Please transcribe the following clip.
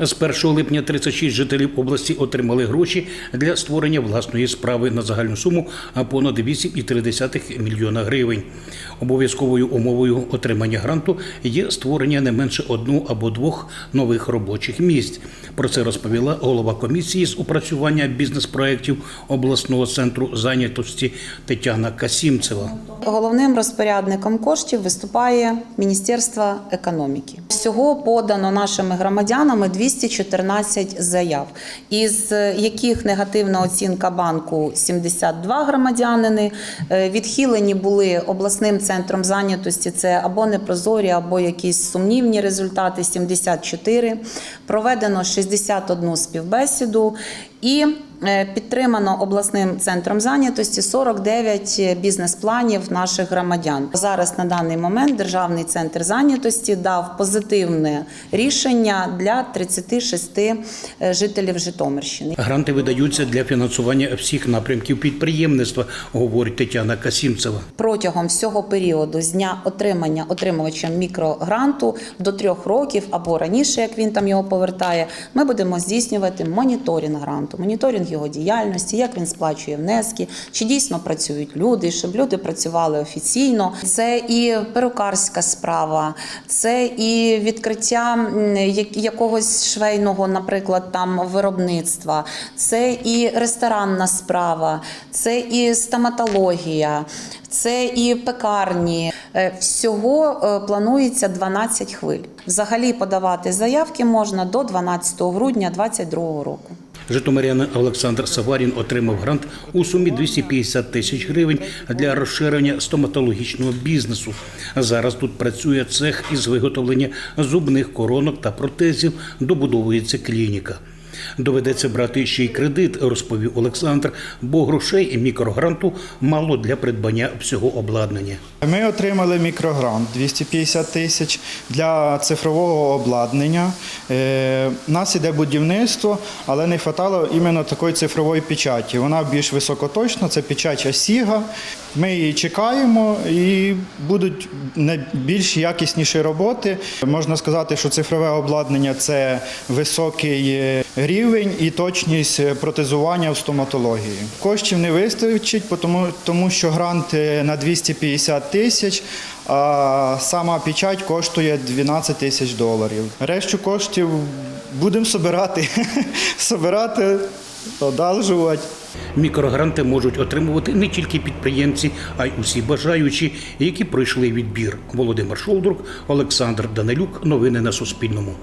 З 1 липня 36 жителів області отримали гроші для створення власної справи на загальну суму понад 8,3 мільйона гривень. Обов'язковою умовою отримання гранту є створення не менше одну або двох нових робочих місць. Про це розповіла голова комісії з опрацювання бізнес-проєктів обласного центру зайнятості Тетяна Касімцева. Головним розпорядником коштів виступає Міністерство економіки. Всього подано нашими громадянами 214 заяв, із яких негативна оцінка банку 72 громадянини. Е, Відхилені були обласним центром зайнятості. Це або непрозорі, або якісь сумнівні результати 74. Проведено 61 співбесіду і е, підтримано обласним центром зайнятості 49 бізнес-планів наших громадян. Зараз на даний момент Державний центр зайнятості дав позитивне рішення для 36 е, жителів Житомирщини. Гранти видаються для фінансування всіх напрямків підприємництва, говорить Тетяна Касімцева. Протягом всього періоду з дня отримання отримувачем мікрогранту до трьох років або раніше, як він там його повертає, ми будемо здійснювати моніторинг гранту, моніторинг його діяльності, як він сплачує внески, чи дійсно працюють люди, щоб люди працювали офіційно. Це і перукарська справа, це і відкриття якогось швейного, наприклад, там виробництва, це і ресторанна справа, це і стоматологія. Це і пекарні. Е, Всього е, планується 12 хвиль. Взагалі подавати заявки можна до 12 грудня 2022 року. Житомирянин Олександр Саварін отримав грант у сумі 250 тисяч гривень для розширення стоматологічного бізнесу. Зараз тут працює цех із виготовлення зубних коронок та протезів. Добудовується клініка. Доведеться брати ще й кредит, розповів Олександр, бо грошей і мікрогранту мало для придбання всього обладнання. Ми отримали мікрогрант 250 тисяч для цифрового обладнання. Е, У нас іде будівництво, але не вистачало іменно такої цифрової печаті. Вона більш високоточна, це печать Осіга. Ми її чекаємо і будуть не більш якісніші роботи. Можна сказати, що цифрове обладнання це високий е, рівень і точність е, протезування в стоматології. Коштів не вистачить, тому, тому що грант е, на 250 тисяч, а сама печать коштує 12 тисяч доларів. Решту коштів будемо собирати, собирати, одалжувати. Мікрогранти можуть отримувати не тільки підприємці, а й усі бажаючі, які пройшли відбір. Володимир Шолдрук, Олександр Данилюк. Новини на Суспільному.